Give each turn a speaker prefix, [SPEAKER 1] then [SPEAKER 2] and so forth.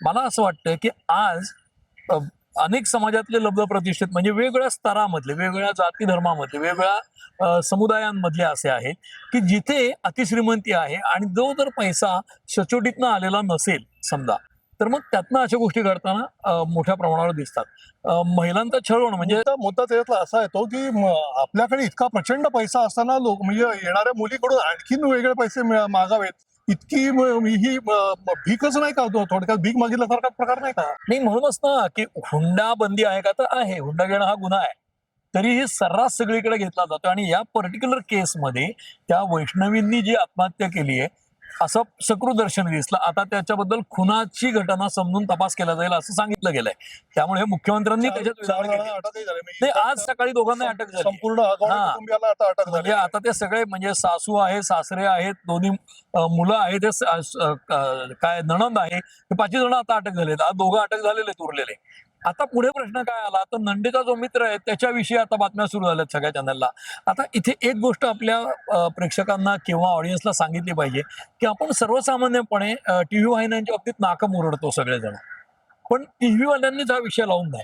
[SPEAKER 1] मला असं वाटतं की आज अनेक समाजातले लब्ध प्रतिष्ठित म्हणजे वेगवेगळ्या स्तरामधले वेगवेगळ्या जाती धर्मामधले वेगवेगळ्या समुदायांमधले असे आहेत की जिथे अतिश्रीमंती आहे आणि जो जर पैसा सचोटीतनं आलेला नसेल समजा तर मग त्यातनं अशा गोष्टी घडताना मोठ्या प्रमाणावर दिसतात. महिलांचा छळवण म्हणजे
[SPEAKER 2] मुद्दा त्याच्यातला असा येतो की आपल्याकडे इतका प्रचंड पैसा असताना लोक म्हणजे येणाऱ्या मुलीकडून आणखीन वेगळे पैसे मागावेत. इतकी ही भीकच नाही का तो थोडक्यात भीक मागितल्यासारखा प्रकार नाही का?
[SPEAKER 1] नाही म्हणूनच ना की हुंडा बंदी आहे का तर आहे. हुंडा घेणं हा गुन्हा आहे. तरीही सर्रास सगळीकडे घेतला जातो आणि या पर्टिक्युलर केसमध्ये त्या वैष्णवींनी जी आत्महत्या केली आहे असं सकृदर्शन दिसलं आता त्याच्याबद्दल खुनाची घटना समजून तपास केला जाईल असं सांगितलं गेलंय. त्यामुळे मुख्यमंत्र्यांनी त्याच्यात
[SPEAKER 2] झाली. म्हणजे
[SPEAKER 1] आज सकाळी दोघांना अटक झाली.
[SPEAKER 2] संपूर्ण
[SPEAKER 1] म्हणजे
[SPEAKER 2] झाली.
[SPEAKER 1] आता ते सगळे म्हणजे सासू आहे सासरे आहेत दोन्ही मुलं आहेत ते काय नणंद आहे हे पाचही जण आता अटक झालेत. आज दोघं अटक झालेले उरलेले आता पुढे प्रश्न काय आला? तर नंडेचा जो मित्र आहे त्याच्याविषयी आता बातम्या सुरू झाल्यात सगळ्या चॅनलला आता इथे एक गोष्ट आपल्या प्रेक्षकांना किंवा ऑडियन्सला सांगितली पाहिजे की आपण सर्वसामान्यपणे टीव्ही वाहिन्यांच्या बाबतीत नाकं मुरडतो सगळेजण. पण टीव्ही व्हीवाल्यांनीच हा विषय लावून द्या